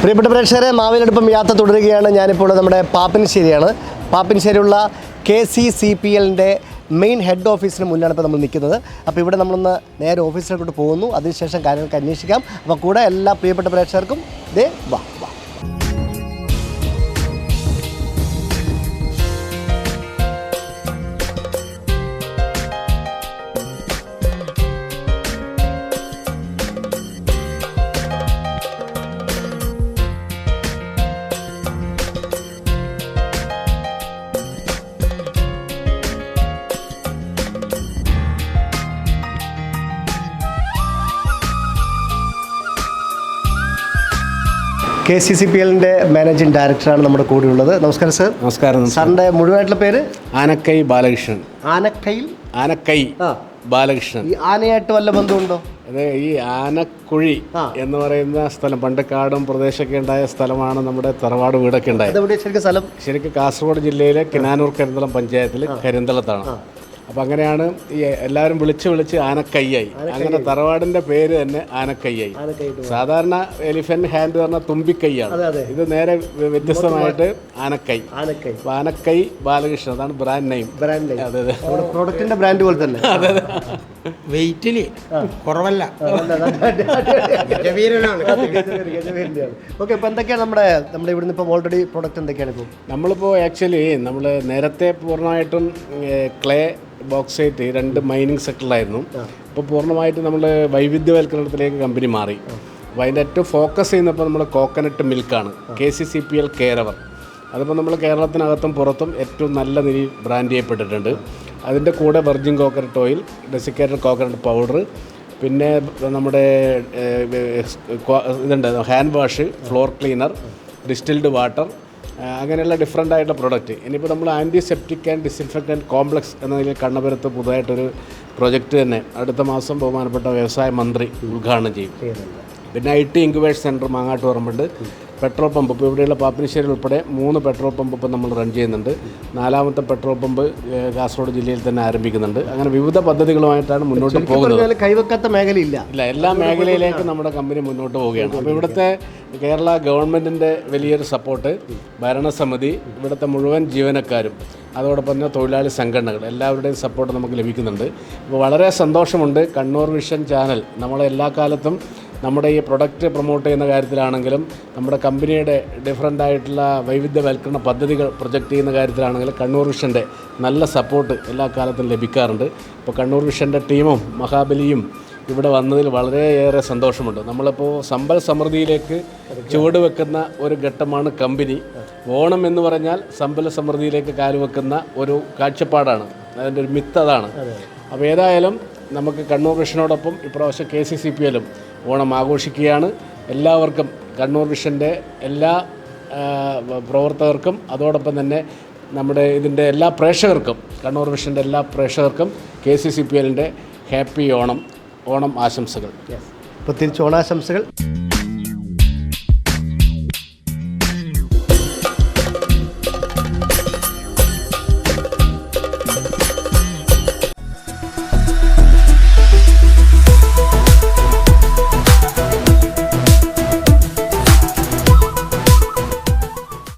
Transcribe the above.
പ്രിയപ്പെട്ട പ്രേക്ഷകരെ മാവിലെടുപ്പം യാത്ര തുടരുകയാണ്. ഞാനിപ്പോൾ നമ്മുടെ പാപ്പിൻശ്ശേരിയാണ്. പാപ്പിൻശ്ശേരിയുള്ള കെ സി സി പി എല്ലിന്റെ മെയിൻ ഹെഡ് ഓഫീസിന് മുന്നിലാണ് ഇപ്പോൾ നമ്മൾ നിൽക്കുന്നത്. അപ്പോൾ ഇവിടെ നമ്മളൊന്ന് നേരെ ഓഫീസിലോട്ട് പോകുന്നു. അതിനുശേഷം കാര്യങ്ങൾക്ക് അന്വേഷിക്കാം. അപ്പോൾ കൂടെ എല്ലാ പ്രിയപ്പെട്ട പ്രേക്ഷകർക്കും ദേ വാ. കെ സി സി പി എല്ലിന്റെ മാനേജിംഗ് ഡയറക്ടറാണ് നമ്മുടെ കൂടെ ഉള്ളത് നമസ്കാരം സർ. നമസ്കാരം സാറിന്റെ മുഴുവനായിട്ടുള്ള പേര്? ആനക്കൈ ബാലകൃഷ്ണൻ. ആനക്കൈ ആനക്കൈ ബാലകൃഷ്ണൻ. ഈ ആനയായിട്ട് വല്ല ബന്ധമുണ്ടോ? അതെ ഈ ആനക്കുഴി എന്ന് പറയുന്ന സ്ഥലം പണ്ട് കാടും പ്രദേശമൊക്കെ ഉണ്ടായ സ്ഥലമാണ് നമ്മുടെ തറവാട് വീടൊക്കെ ഉണ്ടായത്. അതെവിടെ ശരിക്കും സ്ഥലം? ശരിക്കും കാസർഗോഡ് ജില്ലയിലെ കിനാനൂർ കരിന്തളം പഞ്ചായത്തിൽ കരിന്തളത്താണ്. അപ്പം അങ്ങനെയാണ് ഈ എല്ലാവരും വിളിച്ച് വിളിച്ച് ആനക്കയ്യായി. അങ്ങനെ തറവാടിന്റെ പേര് തന്നെ ആനക്കയ്യായി. സാധാരണ എലിഫന്റ് ഹാൻഡ് പറഞ്ഞ തുമ്പിക്കൈയാണ് അതെ അതെ. ഇത് നേരെ വ്യത്യസ്തമായിട്ട് ആനക്കൈ. ആനക്കൈ. ബാലകൃഷ്ണൻ അതാണ് ബ്രാൻഡ് നെയിം ബ്രാൻഡ് അതെ അതെ. പ്രോഡക്റ്റിന്റെ ബ്രാൻഡ് പോലെ തന്നെ. വെയിറ്റിൽ കുറവല്ല. ഓക്കെ ഇപ്പൊ എന്തൊക്കെയാണ് നമ്മുടെ നമ്മുടെ ഇവിടുന്ന് ഇപ്പൊ ഓൾറെഡി പ്രൊഡക്റ്റ് എന്തൊക്കെയാണ് ഇപ്പോൾ നമ്മളിപ്പോൾ ആക്ച്വലി നമ്മൾ നേരത്തെ പൂർണമായിട്ടും ക്ലേ ബോക്സൈറ്റ് രണ്ട് മൈനിങ് സെക്ടറിലായിരുന്നു ഇപ്പോൾ പൂർണമായിട്ട് നമ്മൾ വൈവിധ്യവൽക്കരണത്തിലേക്ക് കമ്പനി മാറി. അപ്പോൾ അതിന്റെ ഏറ്റവും ഫോക്കസ് ചെയ്യുന്നപ്പോൾ നമ്മൾ coconut മിൽക്കാണ് K C C P L കേരവർ അതിപ്പോൾ നമ്മൾ കേരളത്തിനകത്തും പുറത്തും ഏറ്റവും നല്ല നിലയിൽ ബ്രാൻഡ് ചെയ്യപ്പെട്ടിട്ടുണ്ട്. അതിന്റെ കൂടെ virgin coconut oil desiccated coconut powder പിന്നെ നമ്മുടെ ഇതുണ്ട് hand wash floor cleaner distilled water അങ്ങനെയുള്ള ഡിഫറെന്റ് ആയിട്ടുള്ള പ്രൊഡക്റ്റ് ഇനിയിപ്പോൾ നമ്മൾ ആന്റിസെപ്റ്റിക് ആൻഡ് ഡിസിൻഫെക്റ്റന്റ് കോംപ്ലക്സ് എന്ന നിലയിൽ കണ്ണപുരത്ത് പുതുതായിട്ടൊരു പ്രൊജക്റ്റ് തന്നെ. അടുത്ത മാസം ബഹുമാനപ്പെട്ട വ്യവസായ മന്ത്രി ഉദ്ഘാടനം ചെയ്യും. പിന്നെ ഐ ടി ഇൻക്യുബേഷൻ സെന്റർ മാങ്ങാട്ട് പറമ്പുണ്ട്. Petrol pump. ഇപ്പോൾ ഇവിടെയുള്ള പാപ്പിനിശ്ശേരി ഉൾപ്പെടെ മൂന്ന് പെട്രോൾ പമ്പ് ഇപ്പം നമ്മൾ റൺ ചെയ്യുന്നുണ്ട്. നാലാമത്തെ പെട്രോൾ പമ്പ് കാസർഗോഡ് ജില്ലയിൽ തന്നെ ആരംഭിക്കുന്നുണ്ട്. അങ്ങനെ വിവിധ പദ്ധതികളുമായിട്ടാണ് മുന്നോട്ട് പോകുന്നത്. കൈവക്കാത്ത മേഖലയില്ല. ഇല്ല എല്ലാ മേഖലയിലേക്കും നമ്മുടെ കമ്പനി മുന്നോട്ട് പോവുകയാണ്. അപ്പോൾ ഇവിടുത്തെ കേരള ഗവൺമെന്റിന്റെ വലിയൊരു സപ്പോർട്ട് ഭരണസമിതി ഇവിടുത്തെ മുഴുവൻ ജീവനക്കാരും അതോടൊപ്പം തന്നെ തൊഴിലാളി സംഘടനകൾ എല്ലാവരുടെയും സപ്പോർട്ട് നമുക്ക് ലഭിക്കുന്നുണ്ട്. അപ്പോൾ വളരെ സന്തോഷമുണ്ട്. കണ്ണൂർ വിഷൻ ചാനൽ നമ്മളെ എല്ലാ കാലത്തും നമ്മുടെ ഈ പ്രൊഡക്റ്റ് പ്രൊമോട്ട് ചെയ്യുന്ന കാര്യത്തിലാണെങ്കിലും നമ്മുടെ കമ്പനിയുടെ ഡിഫറന്റ് ആയിട്ടുള്ള വൈവിധ്യവൽക്കരണ പദ്ധതികൾ പ്രൊജക്റ്റ് ചെയ്യുന്ന കാര്യത്തിലാണെങ്കിലും കണ്ണൂർ വിഷന്റെ നല്ല സപ്പോർട്ട് എല്ലാ കാലത്തും ലഭിക്കാറുണ്ട്. ഇപ്പോൾ കണ്ണൂർ വിഷന്റെ ടീമും മഹാബലിയും ഇവിടെ വന്നതിൽ വളരെയേറെ സന്തോഷമുണ്ട്. നമ്മളിപ്പോൾ സമ്പൽ സമൃദ്ധിയിലേക്ക് ചുവട് വെക്കുന്ന ഒരു ഘട്ടമാണ് കമ്പനി ഓണം എന്ന് പറഞ്ഞാൽ സമ്പൽ സമൃദ്ധിയിലേക്ക് കാലുവെക്കുന്ന ഒരു കാഴ്ചപ്പാടാണ്. അതിന്റെ ഒരു മിത്ത് അതാണ്. അപ്പോൾ ഏതായാലും നമുക്ക് കണ്ണൂർ വിഷനോടൊപ്പം ഇപ്രാവശ്യം കെ സി സി പി എല്ലും ഓണം ആഘോഷിക്കുകയാണ്. എല്ലാവർക്കും കണ്ണൂർ വിഷന്റെ എല്ലാ പ്രവർത്തകർക്കും അതോടൊപ്പം തന്നെ നമ്മുടെ ഇതിന്റെ എല്ലാ പ്രേക്ഷകർക്കും കണ്ണൂർ വിഷന്റെ എല്ലാ പ്രേക്ഷകർക്കും കെ സി സി പി എല്ലിന്റെ ഹാപ്പി ഓണം ഓണം ആശംസകൾ. പ്രത്യേകിച്ച് ഓണാശംസകൾ.